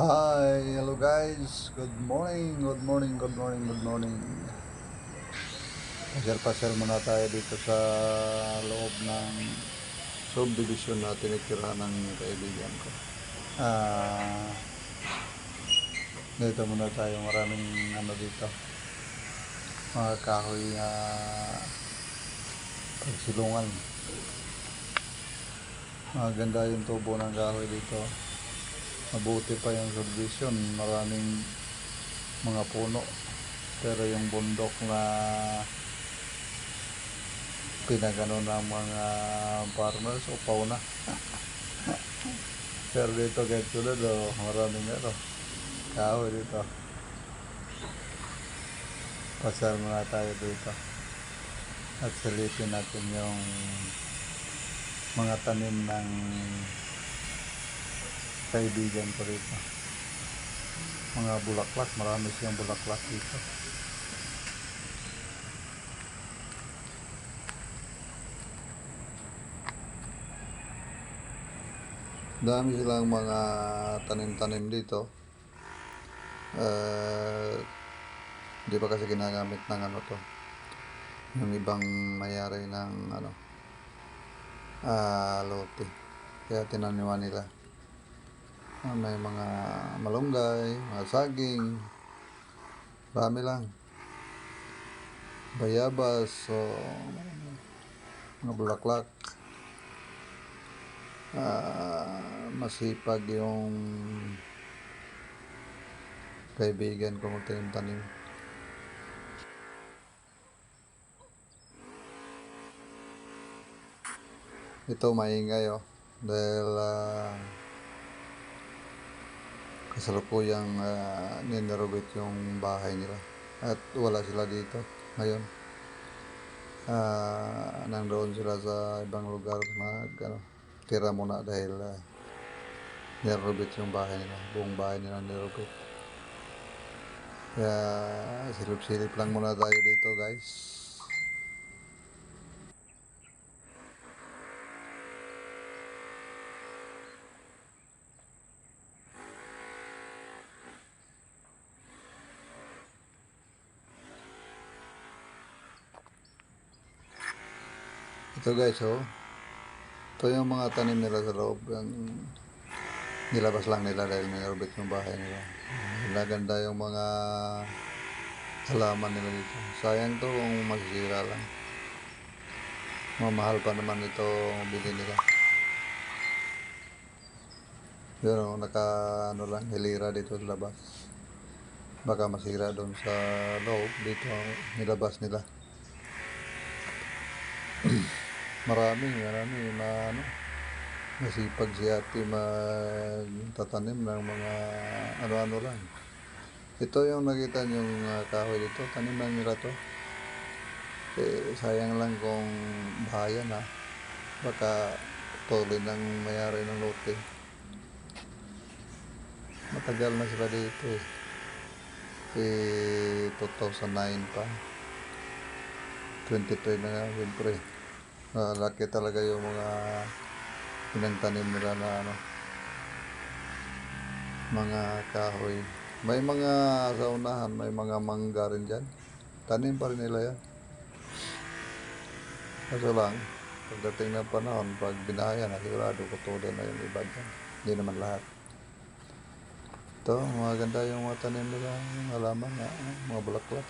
Hi, hello guys. Good morning, good morning, good morning, good morning. Pasyal-pasyal muna tayo dito sa loob ng subdivision na tinitira ng kaibigan ko. Ah, dito muna tayo, maraming ano dito. Mga kahoy na pagsilungan. Maganda yung tubo ng kahoy dito mabuti pa yung subdivision. Maraming mga puno. Pero yung bundok na pinagano ng mga farmers upaw na. Pero dito kahit tulad oh, maraming ano. Kahoy dito. Pasal muna tayo dito. At silipin natin yung mga tanim ng kaibigan ko rito. Mga bulaklak, marami siyang bulaklak dito. Dami silang mga tanim-tanim dito. Eh, di pa kasi ginagamit ng ano to. Yung ibang mayari ng ano, ah, lote. Kaya tinaniman nila. Ah, may mga malunggay, mga saging, dami lang. Bayabas, so, mga bulaklak. Ah, masipag yung kaibigan ko magtanim-tanim. Ito maingay oh. Dahil ah, kasalukuyang uh, ninerobate yung bahay nila at wala sila dito ngayon. Uh, nandoon sila sa ibang lugar mag ano, tira muna dahil uh, ninerobate yung bahay nila buong bahay nila ninerobate kaya silip-silip lang muna tayo dito guys Ito guys, oh. Ito yung mga tanim nila sa loob. Yung nilabas lang nila dahil nilabit yung bahay nila. Naganda yung mga halaman nila dito. Sayang to kung masisira lang. Mamahal pa naman ito bili nila. Pero naka ano lang, hilira dito sa labas. Baka masira doon sa loob. Dito nilabas nila. marami, marami na ano, masipag si ate magtatanim ng mga ano-ano lang. Ito yung nakita niyong uh, kahoy dito, tanim lang nila to. Eh, sayang lang kung bahayan ha. Baka tuloy ng mayari ng lote. Matagal na sila dito eh. Eh, 2009 pa. 23 na nga, siyempre. Uh, laki talaga yung mga pinagtanim nila na ano, mga kahoy. May mga sa unahan, may mga mangga rin dyan. Tanim pa rin nila yan. Kaso lang, pagdating ng panahon, pag binaya na, sigurado kutuloy na yung iba dyan. Hindi naman lahat. Ito, mga ganda yung mga tanim nila, yung halaman, na, mga bulaklak.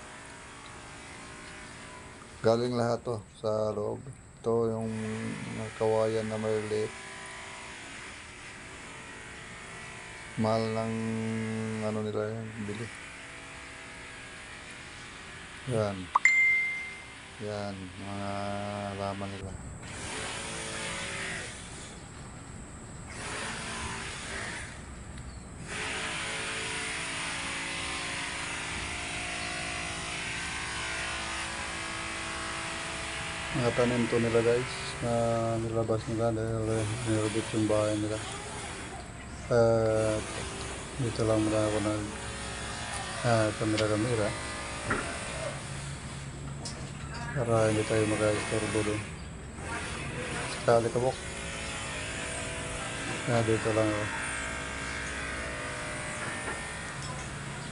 Galing lahat to sa loob. Ito yung kawayan na maliliit. Mahal ng ano nila yan, bili. Yan. Yan, mga laman nila. Mga tanim to nila guys na nilabas nila dahil nilabit yung bahay nila at dito lang muna ako nag ah, kamera kamera para hindi tayo mag-istorbo doon sa kalikabok ah, dito lang ako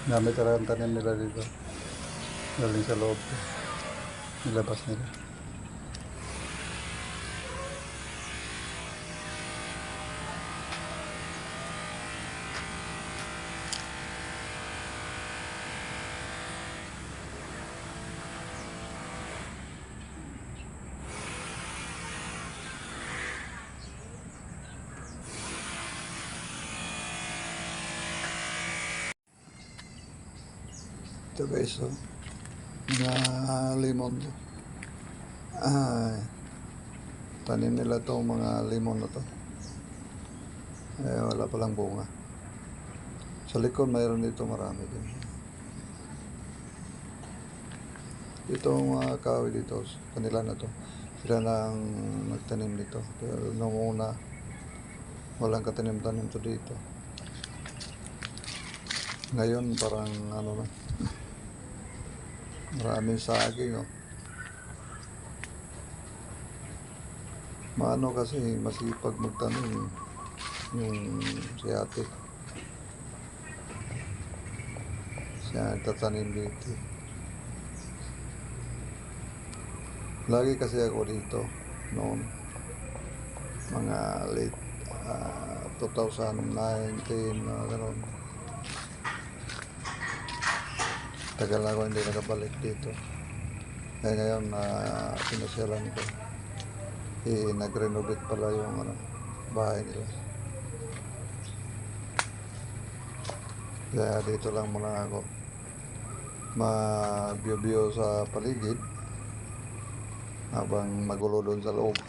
Dami talagang tanim nila dito. Galing sa loob. Nilabas nila. Ito guys, oh. Mga limon. Ay. Tanim nila to mga limon na to. Eh, wala palang bunga. Sa likod, mayroon dito marami din. Ito ang mga kahoy dito, kanila na to. Sila na ang nagtanim dito. Pero nung una, walang katanim-tanim to dito. Ngayon, parang ano na, Maraming saging, oh. Maano kasi, masipag magtanim yung si ate. Siya nagtatanim dito. Lagi kasi ako dito noon. Mga late ah, 2019, mga ganon. Tagal ako hindi nakabalik dito. Kaya ngayon na pinasyalan ko. Eh, nag-renovate pala yung ano, bahay nila. Kaya dito lang muna ako. Ma-view-view sa paligid. Habang magulo doon sa loob.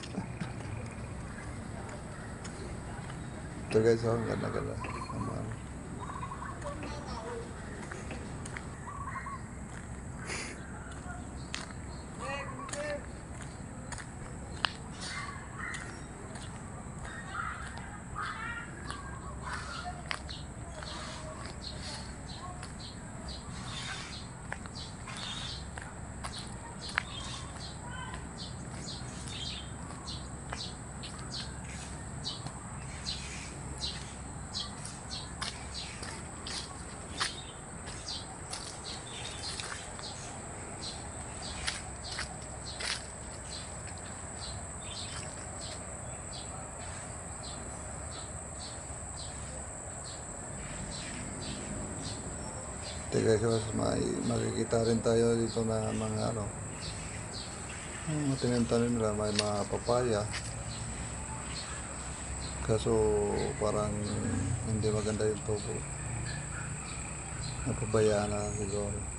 Ito guys, oh, ang ganda-ganda. Ang guys, may makikita rin tayo dito na mga ano, mga tanim-tanim nila, may mga papaya. Kaso parang hindi maganda yung tubo. Napabayaan na siguro.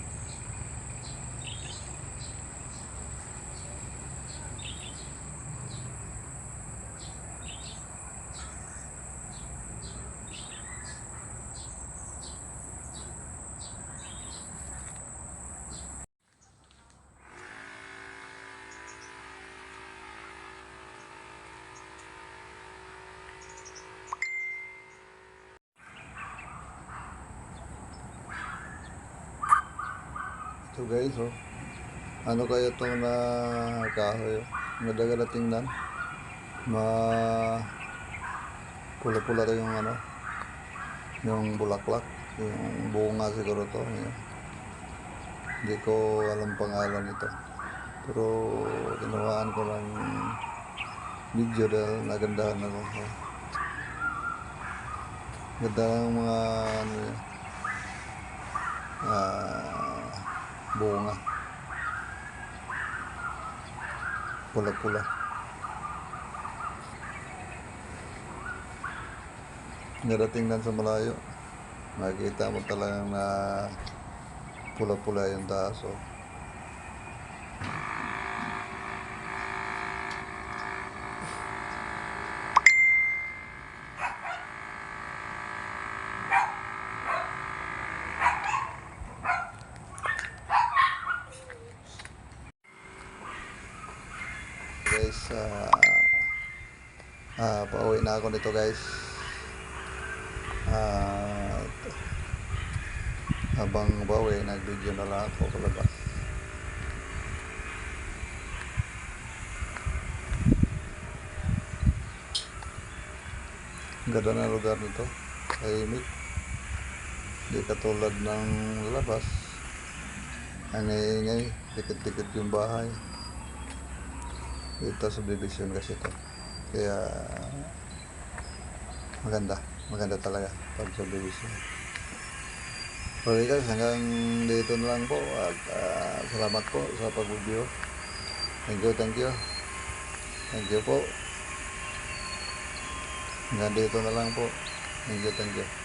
So guys, oh. Ano kaya itong na kahoy? oh? Madagala tingnan. Ma pula-pula rin yung ano. Yung bulaklak. Yung bunga siguro to. Yun. Hindi ko alam pangalan nito. Pero kinuhaan ko ng video dahil nagandahan ako. Oh. Ganda ng mga ano yun. Ah, bunga. Pula-pula. Narating lang sa malayo. Makikita mo talagang na pula-pula yung taas. Na ako nito guys ah habang pauwi nag video na lang ako palabas ganda na lugar nito tahimik Hindi katulad ng labas. Ang ingay, dikit-dikit yung bahay. Dito subdivision kasi to. Kaya maganda. Maganda talaga pag subdivision. Okay guys, hanggang dito na lang po at ah, salamat po sa pag-review. Thank you, thank you. Thank you po. Hanggang dito na lang po. Thank you, thank you.